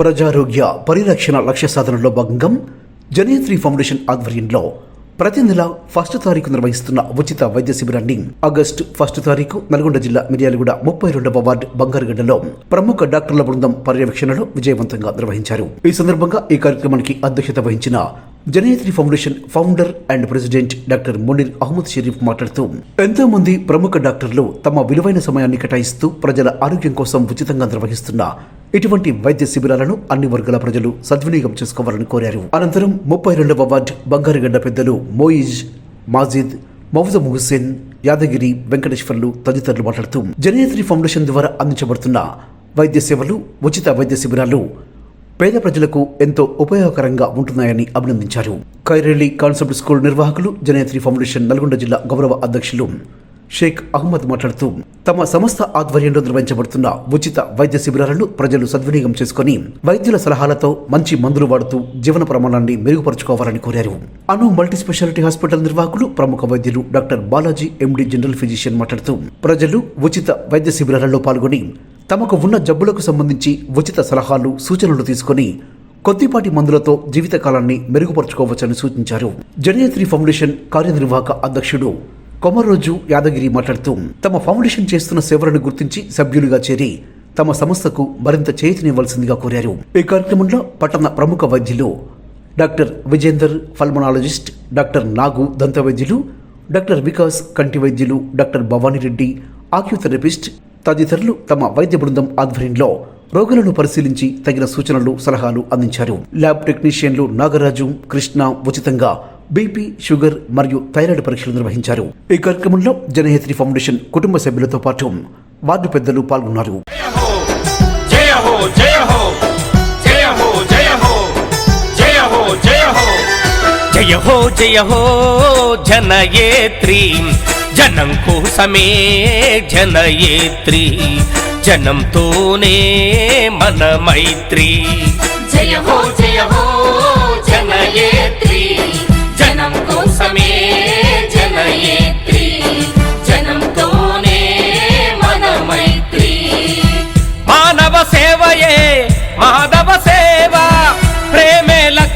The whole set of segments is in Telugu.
ప్రజారోగ్య పరిరక్షణ లక్ష్య సాధనలో భాగంగా జనయత్రి ఫౌండేషన్ ఆధ్వర్యంలో ప్రతి నెల ఫస్ట్ తారీఖు నిర్వహిస్తున్న ఉచిత వైద్య శిబిరాన్ని ఆగస్టు ఫస్ట్ తారీఖు నల్గొండ జిల్లా మిర్యాలగూడ ముప్పై రెండవ వార్డు బంగారుగడ్డలో ప్రముఖ డాక్టర్ల బృందం పర్యవేక్షణలో విజయవంతంగా నిర్వహించారు. ఈ సందర్భంగా ఈ కార్యక్రమానికి అధ్యక్షత వహించిన Janayatri foundation founder and president doctor Munir Ahmad Sharif మాట్లాడుతూ ఎంతో మంది ప్రముఖ డాక్టర్లు తమ విలువైన సమయాన్ని కేటాయిస్తూ ప్రజల ఆరోగ్యం కోసం ఉచితంగా నిర్వహిస్తున్న ఇటువంటి వైద్య శిబిరాలను అన్ని వర్గాల ప్రజలు సద్వినియోగం చేసుకోవాలని కోరారు. అనంతరం ముప్పై రెండవ వార్డ్ బంగారుగడ్డ పెద్దలు మోయిజ్ మాజిద్ మౌజమ్ హుస్సేన్ యాదగిరి వెంకటేశ్వర్లు తదితరులు మాట్లాడుతూ జనయత్రి ఫౌండేషన్ ద్వారా అందించబడుతున్న వైద్య సేవలు ఉచిత వైద్య శిబిరాలు పేద ప్రజలకు ఎంతో ఉపయోగకరంగా ఉంటున్నాయని అభినందించారు. కైరెల్లి కాన్సెప్ట్ స్కూల్ నిర్వాహకులు జనయత్రి ఫౌండేషన్ నల్గొండ జిల్లా గౌరవ అధ్యక్షులు షేక్ అహ్మద్ మాట్లాడుతూ తమ సంస్థ ఆధ్వర్యంలో నిర్వహించబడుతున్న ఉచిత వైద్య శిబిరాలను ప్రజలు సద్వినియోగం చేసుకుని వైద్యుల సలహాలతో మంచి మందులు వాడుతూ జీవన ప్రమాణాన్ని మెరుగుపరచుకోవాలని కోరారు. అను మల్టీ స్పెషాలిటీ హాస్పిటల్ నిర్వాహకులు ప్రముఖ వైద్యులు doctor Balaji MD general physician మాట్లాడుతూ ప్రజలు ఉచిత వైద్య శిబిరాలలో పాల్గొని తమకు ఉన్న జబ్బులకు సంబంధించి ఉచిత సలహాలు సూచనలు తీసుకొని కొద్దిపాటి మందులతో జీవితకాలాన్ని మెరుగుపరుచుకోవచ్చని సూచించారు. జనయత్రి ఫౌండేషన్ కార్యనిర్వాహక అధ్యక్షుడు కొమరోజు యాదగిరి మాట్లాడుతూ తమ ఫౌండేషన్ చేస్తున్న సేవలను గుర్తించి సభ్యులుగా చేరి తమ సంస్థకు మరింత చేతినివ్వాల్సిందిగా కోరారు. ఈ కార్యక్రమంలో పట్టణ ప్రముఖ వైద్యులు doctor Vijender pulmonologist doctor Nagu దంత వైద్యులు డాక్టర్ వికాస్ కంటి వైద్యులు డాక్టర్ భవానీరెడ్డి ఆక్యూథెరపిస్ట్ తదితరులు తమ వైద్య బృందం ఆధ్వర్యంలో రోగులను పరిశీలించి తగిన సూచనలు సలహాలు అందించారు. ల్యాబ్ టెక్నీషియన్లు నాగరాజు కృష్ణ ఉచితంగా బీపీ షుగర్ మరియు థైరాయిడ్ పరీక్షలు నిర్వహించారు. ఈ కార్యక్రమంలో జనహేత్రి ఫౌండేషన్ కుటుంబ సభ్యులతో పాటు వార్డు పెద్దలు పాల్గొన్నారు. జయ హో జయ హో జనయేత్రి జనం కోసమే జనయేత్రి జనంతోనే మన మైత్రి జయ హో జయ హో జనయేత్రి.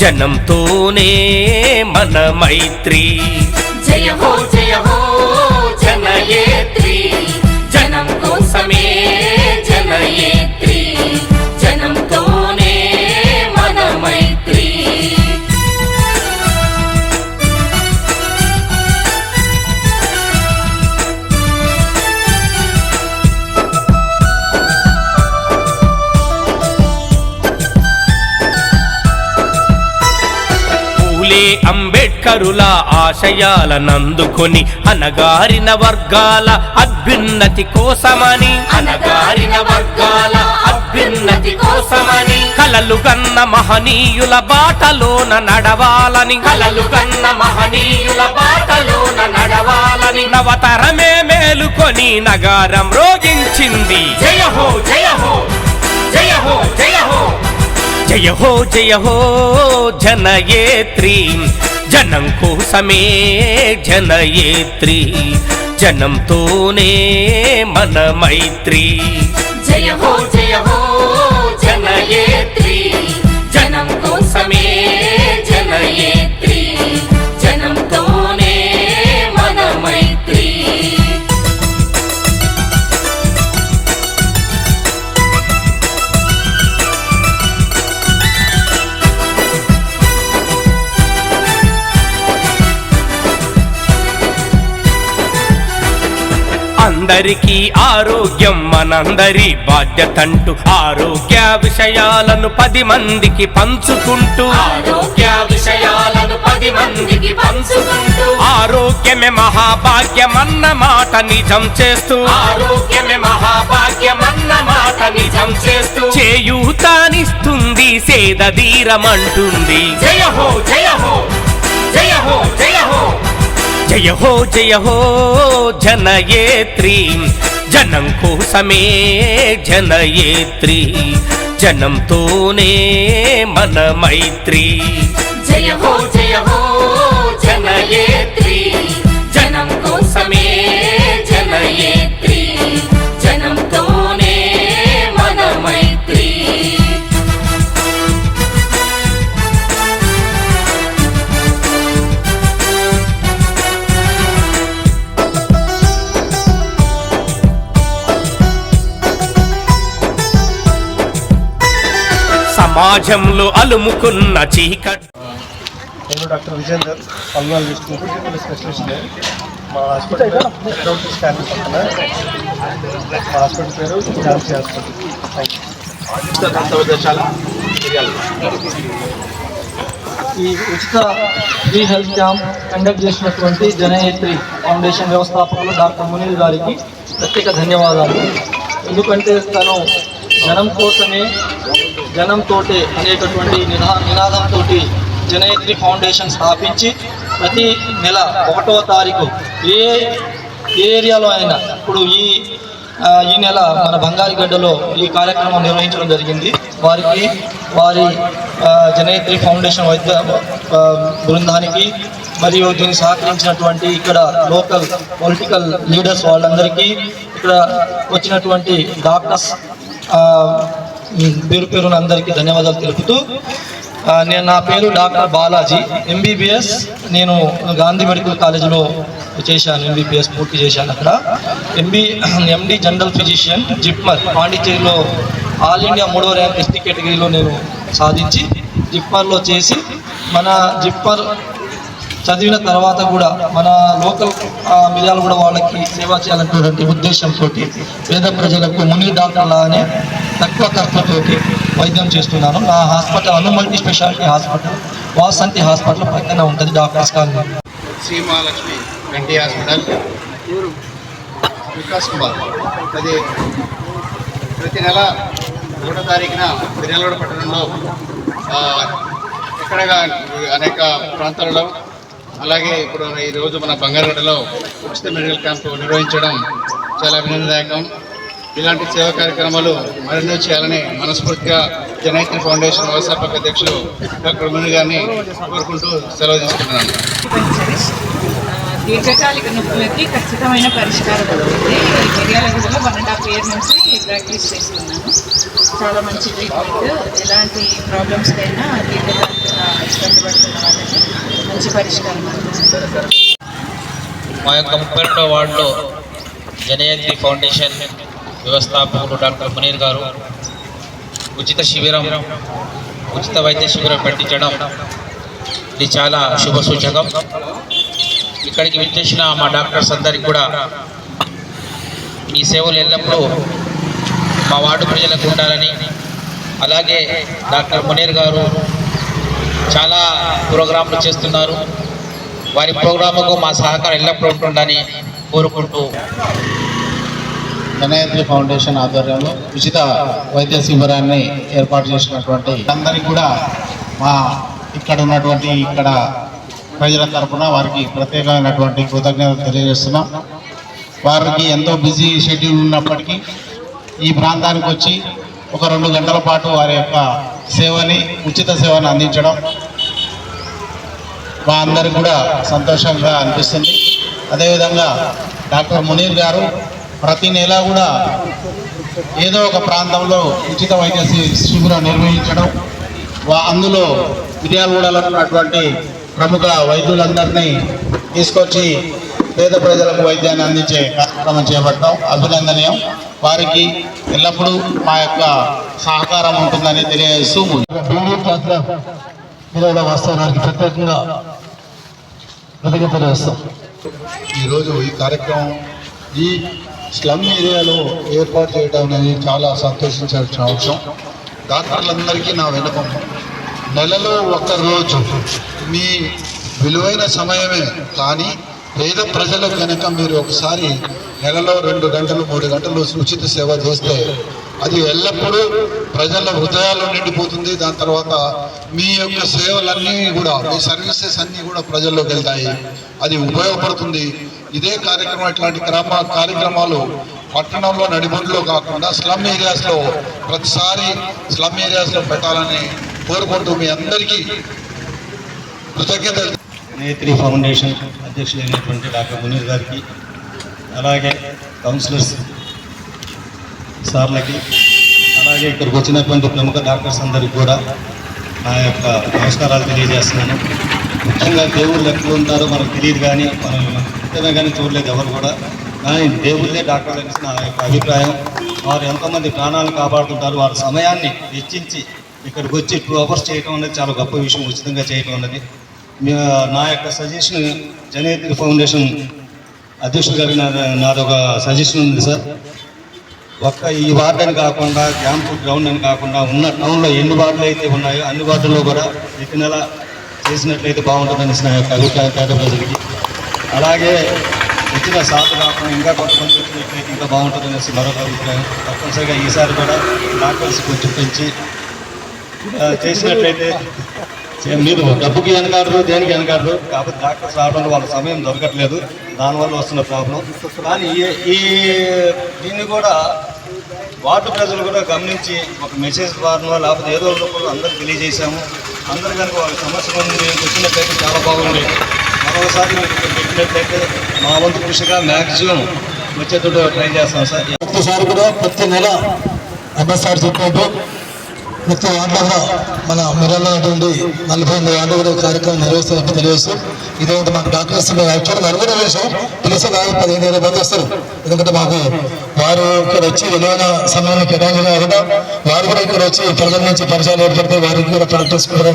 జనంతోనే మన మైత్రి. జయ హో జయ హో పూలే అంబేడ్కరుల ఆశయాలనందుకొని అనగారిన వర్గాల అభ్యున్నతి కోసమని అనగారిన వర్గాల అభ్యున్నతి కోసమని కలలు గన్న మహనీయుల బాటలోన నడవాలని కలలు కన్న మహనీయుల బాటలోన నడవాలని నవతరమే మేలుకొని నగారం రోగించింది. జయ హో జయ హో జయ హో జయ హో. జయ హో జయ హో జనయేత్రి. జనం కోసమే జనయేత్రి. జనంతోనే మన మైత్రి. జయ హో అందరికీ ఆరోగ్యం మనందరి బాధ్యతంటూ. ఆరోగ్య విషయాలను పది మందికి పంచుకుంటూ. ఆరోగ్య విషయాలను పది మందికి పంచుకుంటూ. ఆరోగ్యమే మహాభాగ్యమన్న మాట నిజం చేస్తూ. ఆరోగ్యమే మహాభాగ్యమన్న మాట నిజం చేస్తూ. చేయూతానిస్తుంది సేదధీరమంటుంది జయ హో జయ హో జయ హో జయ హో. జయ హో జయ హో జనయేత్రి. జనం కోసమే జనయేత్రి. జనంతోనే మన మైత్రి. జయ హో జయ సమాజంలో అలుముకున్న చీకటి. నేను doctor Vijender Palnadu district specialist. మా హాస్పిటల్ అకౌంట్ స్కాన్ పక్కన. మా హాస్పిటల్ పేరు ఝాన్సీ హాస్పిటల్. ఈ ఉచిత ఫ్రీ హెల్త్ క్యాంప్ కండక్ట్ చేసినటువంటి జనయత్రి ఫౌండేషన్ వ్యవస్థాపకులు డాక్టర్ మునీర్ గారికి ప్రత్యేక ధన్యవాదాలు. ఎందుకంటే తను జనం కోసమే జనంతో అనేటటువంటి నినా నినాదంతో జనయత్రి ఫౌండేషన్ స్థాపించి ప్రతి నెల ఒకటో తారీఖు ఏ ఏరియాలో అయినా ఇప్పుడు ఈ ఈ నెల మన బంగారిగడ్డలో ఈ కార్యక్రమం నిర్వహించడం జరిగింది. వారికి వారి జనయత్రి ఫౌండేషన్ వైద్య బృందానికి మరియు దీన్ని సహకరించినటువంటి ఇక్కడ లోకల్ పొలిటికల్ లీడర్స్ వాళ్ళందరికీ ఇక్కడ వచ్చినటువంటి డాక్టర్స్ పేరు పేరున అందరికీ ధన్యవాదాలు తెలుపుతూ నేను నా పేరు డాక్టర్ బాలాజీ ఎంబీబీఎస్ నేను గాంధీ మెడికల్ కాలేజీలో చేశాను ఎంబీబీఎస్ పూర్తి చేశాను అక్కడ. MB MD general physician JIPMER పాండిచేరిలో all India మూడో ర్యాంక్ ఎస్టీ కేటగిరీలో నేను సాధించి జిప్మర్లో చేసి మన జిప్మర్ చదివిన తర్వాత కూడా మన లోకల్ ఆ, కూడా వాళ్ళకి సేవ చేయాలనేటువంటి ఉద్దేశంతో పేద ప్రజలకు ముని డాక్టర్లానే తక్కువ ఖర్చుతోటి వైద్యం చేస్తున్నాను. నా హాస్పిటల్ అను multi speciality hospital Vasanthi hospital పక్కన ఉంటుంది doctors colony. Sri Mahalakshmi hospital. Vikas Kumar అది ప్రతి నెల ఒకటో తారీఖున మిర్యాలగూడ పట్టణంలో ఇక్కడ ఎక్కడగా అనేక ప్రాంతాలలో అలాగే ఇప్పుడు ఈరోజు మన బంగారుగడ్డలో ఉచిత మెడికల్ క్యాంపు నిర్వహించడం చాలా అభినందదాయకం ఇలాంటి సేవా కార్యక్రమాలు మరెన్నో చేయాలని మనస్ఫూర్తిగా జనైత్రి ఫౌండేషన్ వ్యవస్థాపక అధ్యక్షులు డాక్టర్ ముని గారిని కోరుకుంటూ సెలవు తీసుకుంటున్నాను. దీర్ఘకాలిక నొప్పులకి ఖచ్చితమైన పరిష్కారం ఉంటుంది మిర్యాలగూడలో వన్ అండ్ హాఫ్ ఇయర్ నుంచి ప్రాక్టీస్ చేస్తున్నాను. చాలా మంచి ట్రీట్మెంట్ ఎలాంటి ప్రాబ్లమ్స్కైనా దీర్ఘకాలిక ఇబ్బంది పడుతున్న వాళ్ళకి మంచి పరిష్కారం మా యొక్క ముప్పై రెండో వార్డులో జనయత్రి ఫౌండేషన్ వ్యవస్థాపకులు డాక్టర్ మునీర్ గారు ఉచిత శిబిరం ఉచిత వైద్య శిబిరం పెట్టించడం ఇది చాలా శుభ సూచకం. ఇక్కడికి విచ్చేసిన మా డాక్టర్స్ అందరికి కూడా మీ సేవలు ఎల్లప్పుడూ మా వార్డు ప్రజలకు ఉండాలని అలాగే డాక్టర్ మునీర్ గారు చాలా ప్రోగ్రాంలు చేస్తున్నారు. వారి ప్రోగ్రాముకు మా సహకారం ఎల్లప్పుడూ ఉంటుందని కోరుకుంటూ జనయత్రి ఫౌండేషన్ ఆధ్వర్యంలో ఉచిత వైద్య శిబిరాన్ని ఏర్పాటు చేసినటువంటి అందరికీ కూడా మా ఇక్కడ ఉన్నటువంటి ఇక్కడ ప్రజల తరఫున వారికి ప్రత్యేకమైనటువంటి కృతజ్ఞతలు తెలియజేస్తున్నాం. వారికి ఎంతో బిజీ షెడ్యూల్ ఉన్నప్పటికీ ఈ ప్రాంతానికి వచ్చి ఒక రెండు గంటల పాటు వారి యొక్క సేవని ఉచిత సేవను అందించడం మా అందరికి కూడా సంతోషంగా అనిపిస్తుంది. అదేవిధంగా డాక్టర్ మునీర్ గారు ప్రతి నెల కూడా ఏదో ఒక ప్రాంతంలో ఉచిత వైద్య శిబిరం నిర్వహించడం అందులో మిర్యాలగూడలో ఉన్నటువంటి ప్రముఖ వైద్యులందరినీ తీసుకొచ్చి పేద ప్రజలకు వైద్యాన్ని అందించే కార్యక్రమం చేపట్టడం అభినందనీయం. వారికి ఎల్లప్పుడూ మా యొక్క సహకారం ఉంటుందని తెలియజేస్తూ వాస్తవానికి ప్రత్యేకంగా కృతజ్ఞతలు వేస్తాం ఈరోజు ఈ కార్యక్రమం ఈ స్లమ్ ఏరియాలో ఏర్పాటు చేయడం అనేది చాలా సంతోషించాల్సిన అంశం. డాక్టర్లందరికీ నా విన్నపం నెలలో ఒక్క రోజు. మీ విలువైన సమయమే. కానీ పేద ప్రజలకు కనుక మీరు ఒకసారి నెలలో రెండు గంటలు మూడు గంటలు ఉచిత సేవ చేస్తే అది ఎల్లప్పుడూ ప్రజల హృదయాల్లో నిండిపోతుంది. దాని తర్వాత మీ యొక్క సేవలన్నీ కూడా మీ సర్వీసెస్ అన్నీ కూడా ప్రజల్లోకి వెళ్తాయి అది ఉపయోగపడుతుంది. ఇదే కార్యక్రమం ఇట్లాంటి క్రమ కార్యక్రమాలు పట్టణంలో నడిబొడ్లో కాకుండా స్లమ్ ఏరియాస్లో ప్రతిసారి స్లమ్ ఏరియాస్లో పెట్టాలని కోరుకుంటూ మీ అందరికీ కృతజ్ఞతలు. నేత్రి ఫౌండేషన్ అధ్యక్షులైనటువంటి డాక్టర్ మునీర్ గారికి అలాగే కౌన్సిలర్స్ సార్లకి అలాగే ఇక్కడికి వచ్చినటువంటి ప్రముఖ డాక్టర్స్ అందరికీ కూడా నా యొక్క నమస్కారాలు తెలియజేస్తున్నాను. ముఖ్యంగా దేవుళ్ళు ఎక్కడ ఉంటారో మనకు తెలియదు కానీ మనం ఇంతనే కానీ చూడలేదు ఎవరు కూడా. కానీ దేవుళ్ళే డాక్టర్లు అనేసి నా యొక్క అభిప్రాయం. వారు ఎంతోమంది ప్రాణాలు కాపాడుతుంటారు వారి సమయాన్ని వెచ్చించి ఇక్కడికి వచ్చి టూ అవర్స్ చేయటం అనేది చాలా గొప్ప విషయం ఉచితంగా చేయటం అనేది. మీ- నా యొక్క సజెషన్ జనేత్రి ఫౌండేషన్ అధ్యక్షుడు గారి నాదొక నాది ఒక సజెషన్ ఉంది సార్. ఒక్క ఈ వార్డు అని కాకుండా క్యాంపు గ్రౌండ్ అని కాకుండా ఉన్న టౌన్లో ఎన్ని వార్డులు అయితే ఉన్నాయో అన్ని వార్డుల్లో కూడా ప్రతి నెల చేసినట్లయితే బాగుంటుందని నా యొక్క అభిప్రాయం పేద ప్రజలకి. అలాగే వచ్చిన సార్లు కాకుండా ఇంకా కొంతమంది వచ్చినట్లయితే ఇంకా బాగుంటుందనేసి మరొక అభిప్రాయం. తప్పనిసరిగా ఈసారి కూడా డాక్టర్స్ కొంచెం పెంచి చేసినట్లయితే మీరు డబ్బుకి వెనకాడరు దేనికి వెనకాడరు. కాకపోతే డాక్టర్స్ రావడంలో వాళ్ళ సమయం దొరకట్లేదు. దానివల్ల వస్తున్న ప్రాబ్లం. కానీ ఈ- దీన్ని కూడా వార్డు ప్రజలు కూడా గమనించి ఒక మెసేజ్ ద్వారా లేకపోతే ఏదో ఒక రూపంలో అందరికి తెలియజేశాము. అందరు కనుక వాళ్ళ సమస్య వచ్చినట్లయితే చాలా బాగుండేది. మరొకసారి మీరు పెట్టినట్లయితే మా వంతు కృషిగా మ్యాక్సిమం వచ్చేటట్టు ట్రై చేస్తాం సార్. ప్రతిసారి కూడా ప్రతి నెల అబ్బాసారి చెప్పినట్టు ప్రతి వార్డులో మన మిరల్లో ఉన్నటువంటి నలభై ఎనిమిది వార్డు కూడా కార్యక్రమం నిర్వహిస్తున్నట్టు తెలియజేస్తూ ఇదేంటి మాకు డాక్టర్స్ యాక్చువల్గా నలుగురు విషయం తెలిసే కాదు పదిహేను ఇరవై మంది వస్తారు ఎందుకంటే మాకు వారు ఇక్కడ వచ్చి విలువైన సమయాన్ని కేటాయించడం అవ్వడం వారు కూడా ఇక్కడ వచ్చి ప్రజల నుంచి పరిచయాలు ఏర్పడితే వారికి కూడా ప్రాక్టీస్ కూడా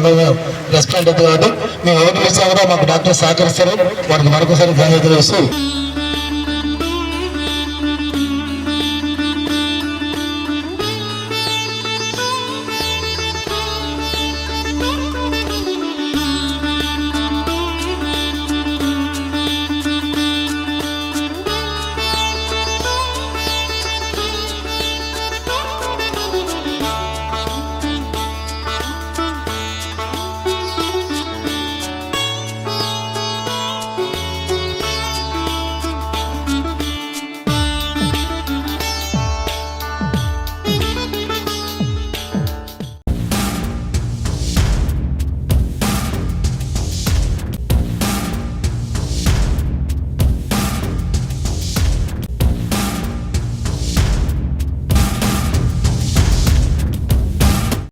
రెస్పాండ్ అవుతుంది కాబట్టి మేము ఓటు ఇచ్చినా కూడా మాకు డాక్టర్స్ సహకరిస్తారు. వారికి మరొకసారి ధన్యవాదాలు తెలియజేస్తూ